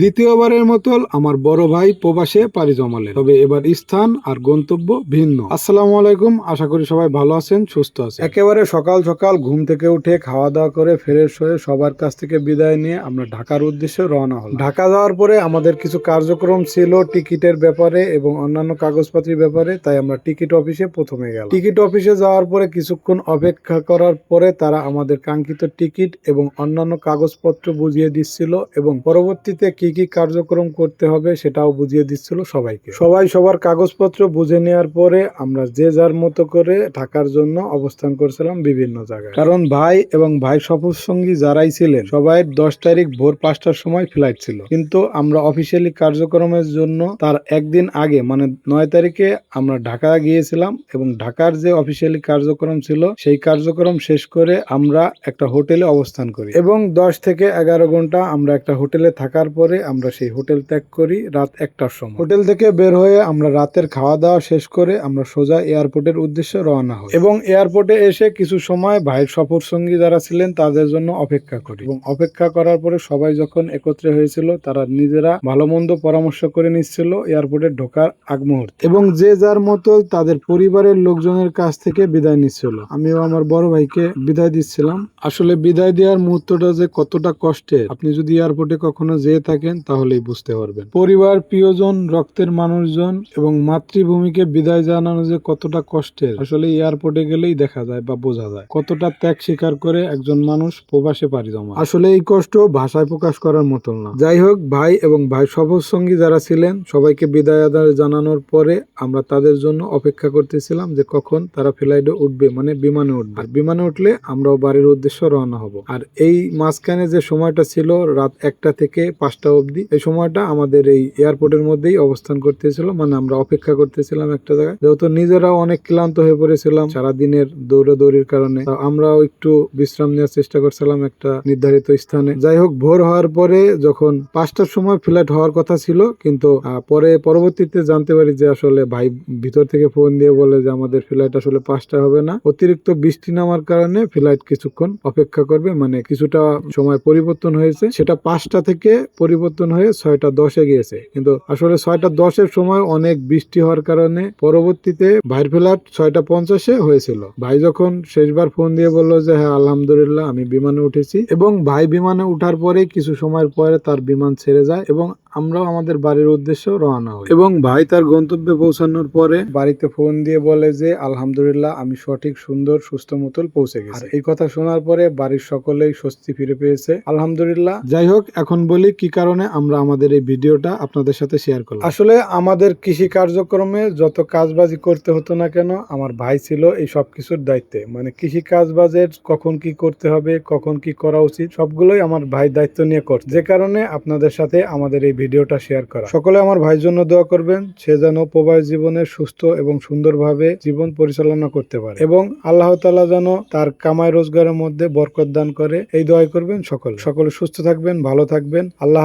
দ্বিতীয়বারের মতো আমার বড় ভাই প্রবাসে পাড়ি জমালেন। তবে এবার স্থান আর গন্তব্য ভিন্ন। আসসালামু আলাইকুম, আশা করি সবাই ভালো আছেন, সুস্থ আছেন। একেবারে সকাল সকাল ঘুম থেকে উঠে খাওয়া দাওয়া করে ফ্রেশ হয়ে সবার কাছ থেকে বিদায় নিয়ে আমরা ঢাকার উদ্দেশ্যে রওনা হলাম। ঢাকা যাওয়ার পরে আমাদের কিছু কার্যক্রম ছিল টিকিটের ব্যাপারে এবং অন্যান্য কাগজপত্রের ব্যাপারে, তাই আমরা টিকিট অফিসে প্রথমে গেলাম। টিকিট অফিসে যাওয়ার পরে কিছুক্ষণ অপেক্ষা করার পরে তারা আমাদের কাঙ্ক্ষিত টিকিট এবং অন্যান্য কাগজপত্র বুঝিয়ে দিচ্ছিল এবং পরবর্তীতে কি কি কার্যক্রম করতে হবে সেটাও বুঝিয়ে দিচ্ছিল সবাইকে। সবাই সবার কাগজপত্র বুঝে নেওয়ার পরে আমরা যে যার মতো করে ঢাকার জন্য অবস্থান করছিলাম বিভিন্ন জায়গায়। কারণ ভাই এবং ভাই সফর সঙ্গী যারাই ছিলেন, সবাই দশ তারিখ ভোর পাঁচটার সময় ফ্লাইট ছিল। কিন্তু আমরা অফিসিয়ালি কার্যক্রমের জন্য তার একদিন আগে মানে নয় তারিখে আমরা ঢাকা গিয়েছিলাম এবং ঢাকার যে অফিসিয়ালি কার্যক্রম ছিল, সেই কার্যক্রম শেষ করে আমরা একটা হোটেলে অবস্থান করি। এবং দশ থেকে এগারো ঘণ্টা আমরা একটা হোটেলে থাকার পরে আমরা সেই হোটেল ত্যাগ করি রাত একটার সময়। হোটেল থেকে বের হয়ে আমরা রাতের খাওয়া দাওয়া শেষ করে আমরা সোজা এয়ারপোর্টের উদ্দেশ্যে রওনা হই। এবং এয়ারপোর্টে এসে কিছু সময় ভাইয়ের সফর সঙ্গী যারা ছিলেন তাদের জন্য অপেক্ষা করি। এবং অপেক্ষা করার পরে সবাই যখন একত্রে হয়েছিল তারা নিজেরা ভালো মন্দ পরামর্শ করে নিচ্ছিল এয়ারপোর্টে ঢোকার আগ মুহূর্তে। এবং যে যার মতো তাদের পরিবারের লোকজনের কাছ থেকে বিদায় নিচ্ছিল। আমিও আমার বড় ভাইকে বিদায় দিচ্ছিলাম। আসলে বিদায় দেওয়ার মুহূর্তটা যে কতটা কষ্টের। আপনি যদি এয়ারপোর্টে কখনো যেয়ে থাকেন তাহলেই বুঝতে পারবেন। পরিবার, প্রিয়জন, রক্তের মানুষজন এবং মাতৃভূমিকে বিদায় জানানো যে কতটা কষ্টের, আসলে এয়ারপোর্টে গেলেই দেখা যায় বা বোঝা যায়। কতটা ত্যাগ স্বীকার করে একজন মানুষ প্রবাসে পাড়ি জমা আসলে এই কষ্ট ভাষায় প্রকাশ করার মতো না। যাই হোক, ভাই এবং ভাই সফর সঙ্গী যারা ছিলেন, সবাইকে বিদায় আদায় জানানোর পরে আমরা তাদের জন্য অপেক্ষা করতেছিলাম যে কখন তারা ফ্লাইটে উঠবে মানে বিমানে উঠবে। আর বিমানে উঠলে আমরাও বাড়ির উদ্দেশ্যে রওনা হব। আর এই মাঝখানে যে সময়টা ছিল, রাত একটা থেকে পাঁচটা অবধি। এই সময়টা আমাদের এই এয়ারপোর্টের মধ্যেই অবস্থান করতেছিল। মানে আমরা অপেক্ষা করতেছিলাম একটা জায়গায়। যেহেতু নিজেরাও অনেক ক্লান্ত হয়ে পড়েছিলাম সারাদিনের দৌড়াদৌড়ির কারণে। আমরাও একটু বিশ্রাম নেওয়ার চেষ্টা করছিলাম একটা নির্ধারিত স্থানে। যাই হোক, ভোর হওয়ার পরে যখন পাঁচটার সময় ফ্লাইট হওয়ার কথা ছিল, কিন্তু পরে পরবর্তীতে জানতে পারি যে আসলে ভাই ভিতর থেকে ফোন দিয়ে বলে যে আমাদের ফ্লাইট আসলে পাঁচটা হবে না। অতিরিক্ত বৃষ্টি নামার কারণে ফ্লাইট কিছুক্ষণ অপেক্ষা করবে। মানে কিছুটা সময় পরিবর্তন হয়েছে। সেটা পাঁচটা থেকে পরিবর্তন হয়ে ছয়টা দশে গিয়েছে। কিন্তু আসলে ছয়টা দশের সময় অনেক বৃষ্টি হওয়ার কারণে পরবর্তীতে ভাইয়ের ফ্লাইট ছয়টা পঞ্চাশে হয়েছিল। ভাই যখন শেষবার ফোন দিয়ে বলল যে হ্যাঁ আলহামদুলিল্লাহ, আমি বিমানে উঠেছি। এবং ভাই বিমানে উঠার পরে কিছু সময়ের পরে তার বিমান ছেড়ে যায় এবং আমরাও আমাদের বাড়ির উদ্দেশ্যে রওনা হই। এবং ভাই তার গন্তব্যে পৌঁছানোর পরে বাড়িতে ফোন দিয়ে বলে যে, আলহামদুলিল্লাহ, আমি সঠিক, সুন্দর, সুস্থ মতল পৌঁছে গেছি। এই কথা শোনার পরে বাড়ির সকলেই স্বস্তি ফিরে পেয়েছে। আলহামদুলিল্লাহ। যাই হোক, এখন বলি কি কারণে আমরা আমাদের এই ভিডিওটা আপনাদের সাথে শেয়ার করলাম। আসলে আমাদের কৃষি কার্যক্রমে যত কাজবাজি করতে হতো না কেন, আমার ভাই ছিল এই সব কিছুর দায়িত্বে। মানে কৃষি কাজবাজের কখন কি করতে হবে, কখন কি করা উচিত, সবগুলোই আমার ভাই দায়িত্ব নিয়ে করছে। যে কারণে আপনাদের সাথে আমাদের এই ভিডিওটা শেয়ার করা। সকলে আমার ভাইয়ের জন্য দোয়া করবেন, সে যেন প্রবাস জীবনে সুস্থ এবং সুন্দরভাবে জীবন পরিচালনা করতে পারে। এবং আল্লাহ তাআলা যেন তার কামাই রোজগারের মধ্যে বরকত দান করে, এই দোয়াই করবেন সকল। সকলে সুস্থ থাকবেন, ভালো থাকবেন। আল্লাহ